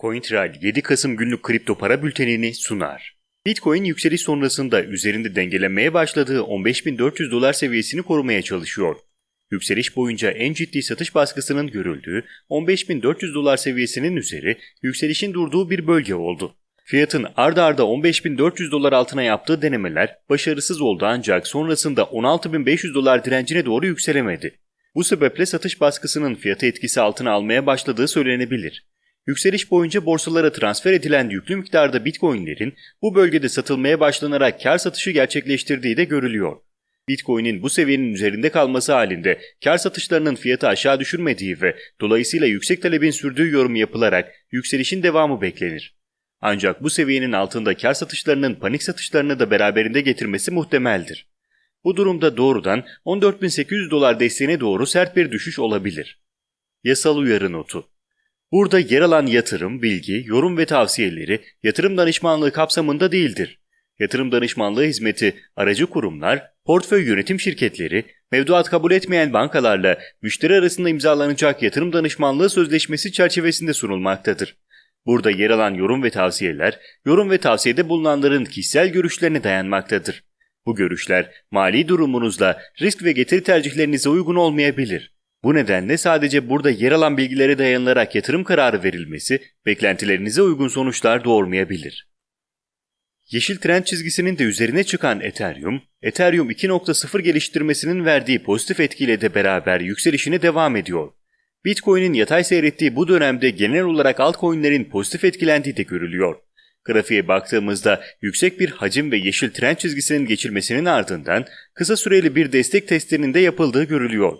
CoinTrail 7 Kasım günlük kripto para bültenini sunar. Bitcoin yükseliş sonrasında üzerinde dengelenmeye başladığı 15.400 dolar seviyesini korumaya çalışıyor. Yükseliş boyunca en ciddi satış baskısının görüldüğü 15.400 dolar seviyesinin üzeri yükselişin durduğu bir bölge oldu. Fiyatın arda arda 15.400 dolar altına yaptığı denemeler başarısız oldu ancak sonrasında 16.500 dolar direncine doğru yükselemedi. Bu sebeple satış baskısının fiyatı etkisi altına almaya başladığı söylenebilir. Yükseliş boyunca borsalara transfer edilen yüklü miktarda bitcoinlerin bu bölgede satılmaya başlanarak kar satışı gerçekleştirdiği de görülüyor. Bitcoin'in bu seviyenin üzerinde kalması halinde kar satışlarının fiyatı aşağı düşürmediği ve dolayısıyla yüksek talebin sürdüğü yorum yapılarak yükselişin devamı beklenir. Ancak bu seviyenin altında kar satışlarının panik satışlarını da beraberinde getirmesi muhtemeldir. Bu durumda doğrudan 14.800 dolar desteğine doğru sert bir düşüş olabilir. Yasal uyarı notu Burada yer alan yatırım, bilgi, yorum ve tavsiyeleri yatırım danışmanlığı kapsamında değildir. Yatırım danışmanlığı hizmeti aracı kurumlar, portföy yönetim şirketleri, mevduat kabul etmeyen bankalarla müşteri arasında imzalanacak yatırım danışmanlığı sözleşmesi çerçevesinde sunulmaktadır. Burada yer alan yorum ve tavsiyeler, yorum ve tavsiyede bulunanların kişisel görüşlerine dayanmaktadır. Bu görüşler mali durumunuzla risk ve getiri tercihlerinize uygun olmayabilir. Bu nedenle sadece burada yer alan bilgilere dayanılarak yatırım kararı verilmesi beklentilerinize uygun sonuçlar doğurmayabilir. Yeşil trend çizgisinin de üzerine çıkan Ethereum, Ethereum 2.0 geliştirmesinin verdiği pozitif etkiyle de beraber yükselişine devam ediyor. Bitcoin'in yatay seyrettiği bu dönemde genel olarak altcoin'lerin pozitif etkilendiği de görülüyor. Grafiğe baktığımızda yüksek bir hacim ve yeşil trend çizgisinin geçilmesinin ardından kısa süreli bir destek testlerinin de yapıldığı görülüyor.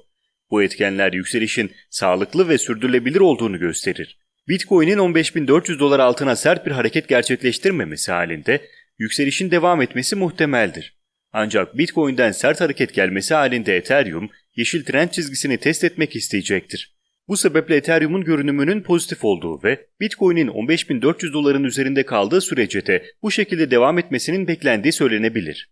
Bu etkenler yükselişin sağlıklı ve sürdürülebilir olduğunu gösterir. Bitcoin'in 15.400 dolar altına sert bir hareket gerçekleştirmemesi halinde yükselişin devam etmesi muhtemeldir. Ancak Bitcoin'den sert hareket gelmesi halinde Ethereum yeşil trend çizgisini test etmek isteyecektir. Bu sebeple Ethereum'un görünümünün pozitif olduğu ve Bitcoin'in 15.400 doların üzerinde kaldığı sürece de bu şekilde devam etmesinin beklendiği söylenebilir.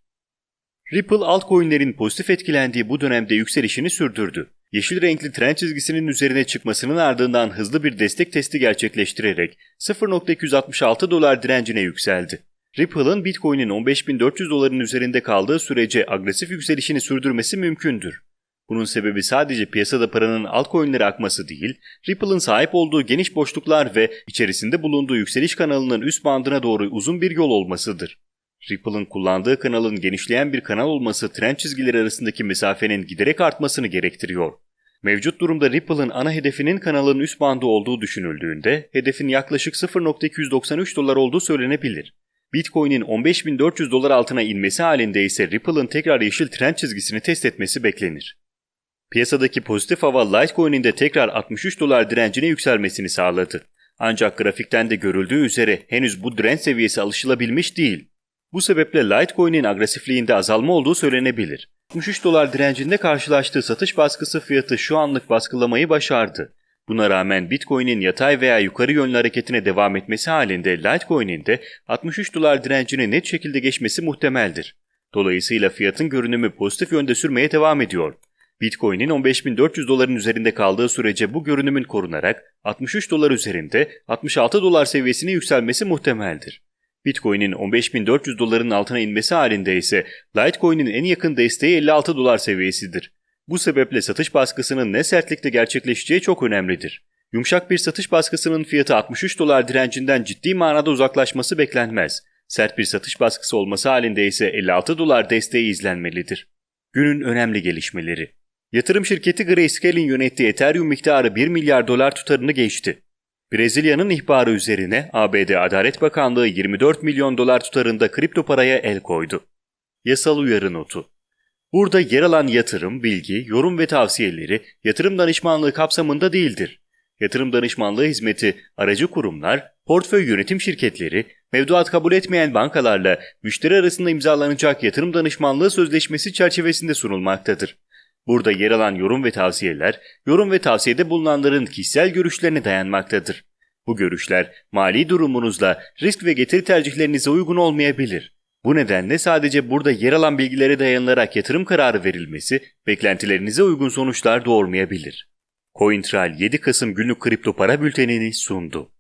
Ripple altcoin'lerin pozitif etkilendiği bu dönemde yükselişini sürdürdü. Yeşil renkli trend çizgisinin üzerine çıkmasının ardından hızlı bir destek testi gerçekleştirerek 0.266 dolar direncine yükseldi. Ripple'ın Bitcoin'in 15.400 doların üzerinde kaldığı sürece agresif yükselişini sürdürmesi mümkündür. Bunun sebebi sadece piyasada paranın altcoin'lere akması değil, Ripple'ın sahip olduğu geniş boşluklar ve içerisinde bulunduğu yükseliş kanalının üst bandına doğru uzun bir yol olmasıdır. Ripple'ın kullandığı kanalın genişleyen bir kanal olması trend çizgileri arasındaki mesafenin giderek artmasını gerektiriyor. Mevcut durumda Ripple'ın ana hedefinin kanalın üst bandı olduğu düşünüldüğünde hedefin yaklaşık 0.293 dolar olduğu söylenebilir. Bitcoin'in 15.400 dolar altına inmesi halinde ise Ripple'ın tekrar yeşil trend çizgisini test etmesi beklenir. Piyasadaki pozitif hava Litecoin'in de tekrar 63 dolar direncine yükselmesini sağladı. Ancak grafikten de görüldüğü üzere henüz bu direnç seviyesi alışılabilmiş değil. Bu sebeple Litecoin'in agresifliğinde azalma olduğu söylenebilir. 63 dolar direncinde karşılaştığı satış baskısı fiyatı şu anlık baskılamayı başardı. Buna rağmen Bitcoin'in yatay veya yukarı yönlü hareketine devam etmesi halinde Litecoin'in de 63 dolar direncini net şekilde geçmesi muhtemeldir. Dolayısıyla fiyatın görünümü pozitif yönde sürmeye devam ediyor. Bitcoin'in 15.400 doların üzerinde kaldığı sürece bu görünümün korunarak 63 dolar üzerinde 66 dolar seviyesine yükselmesi muhtemeldir. Bitcoin'in 15.400 doların altına inmesi halinde ise Litecoin'in en yakın desteği 56 dolar seviyesidir. Bu sebeple satış baskısının ne sertlikte gerçekleşeceği çok önemlidir. Yumuşak bir satış baskısının fiyatı 63 dolar direncinden ciddi manada uzaklaşması beklenmez. Sert bir satış baskısı olması halinde ise 56 dolar desteği izlenmelidir. Günün önemli gelişmeleri Yatırım şirketi Grayscale'in yönettiği Ethereum miktarı 1 milyar dolar tutarını geçti. Brezilya'nın ihbarı üzerine ABD Adalet Bakanlığı 24 milyon dolar tutarında kripto paraya el koydu. Yasal uyarı notu Burada yer alan yatırım, bilgi, yorum ve tavsiyeleri yatırım danışmanlığı kapsamında değildir. Yatırım danışmanlığı hizmeti aracı kurumlar, portföy yönetim şirketleri, mevduat kabul etmeyen bankalarla müşteri arasında imzalanacak yatırım danışmanlığı sözleşmesi çerçevesinde sunulmaktadır. Burada yer alan yorum ve tavsiyeler, yorum ve tavsiyede bulunanların kişisel görüşlerine dayanmaktadır. Bu görüşler mali durumunuzla risk ve getiri tercihlerinize uygun olmayabilir. Bu nedenle sadece burada yer alan bilgilere dayanılarak yatırım kararı verilmesi beklentilerinize uygun sonuçlar doğurmayabilir. CoinTrail 7 Kasım günlük kripto para bültenini sundu.